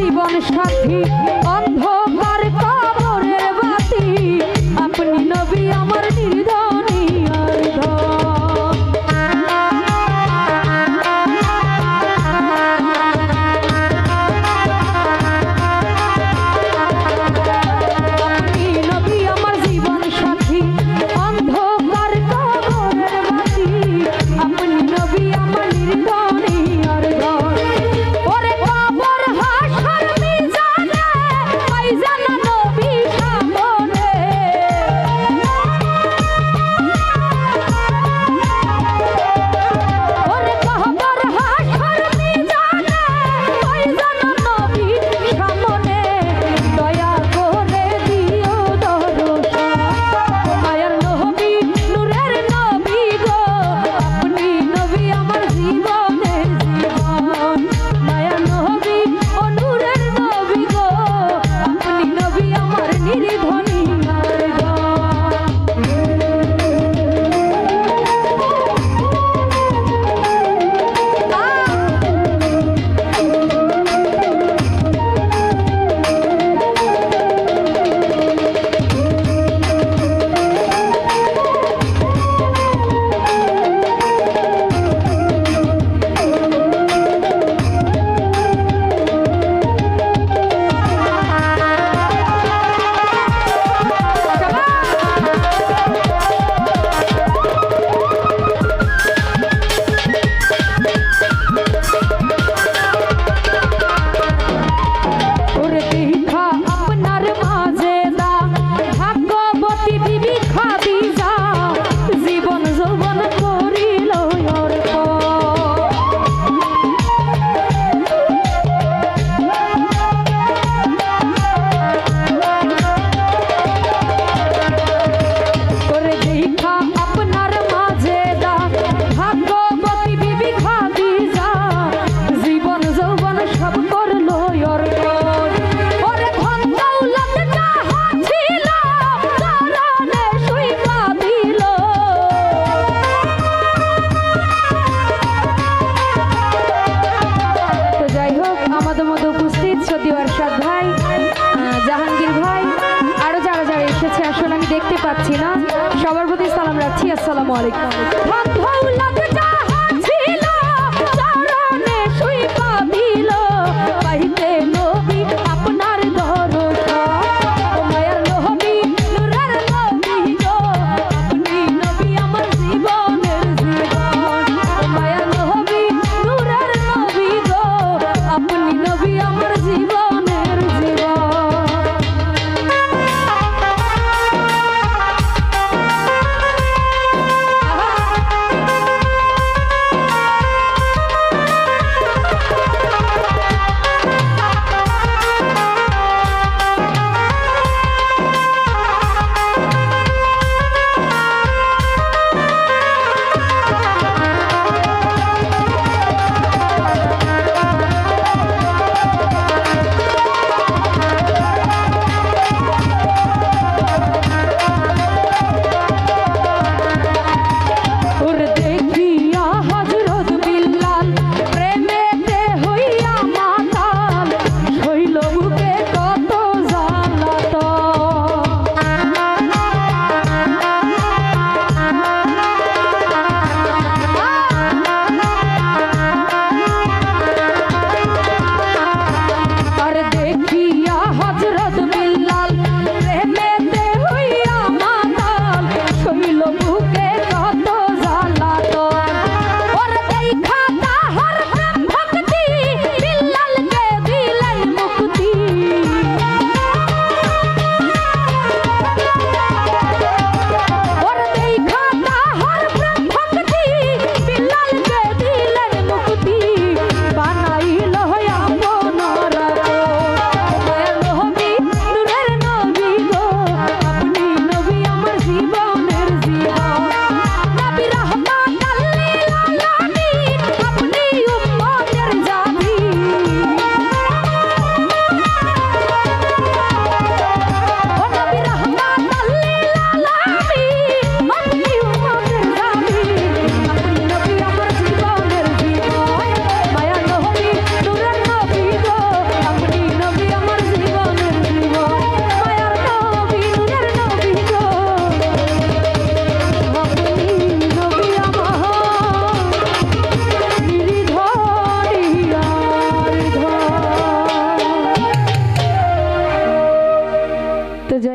জীবন সাথী। হয়েছে আসলে আমি দেখতে পাচ্ছি না। সবার প্রতি সালাম রাখছি আসসালামু আলাইকুম।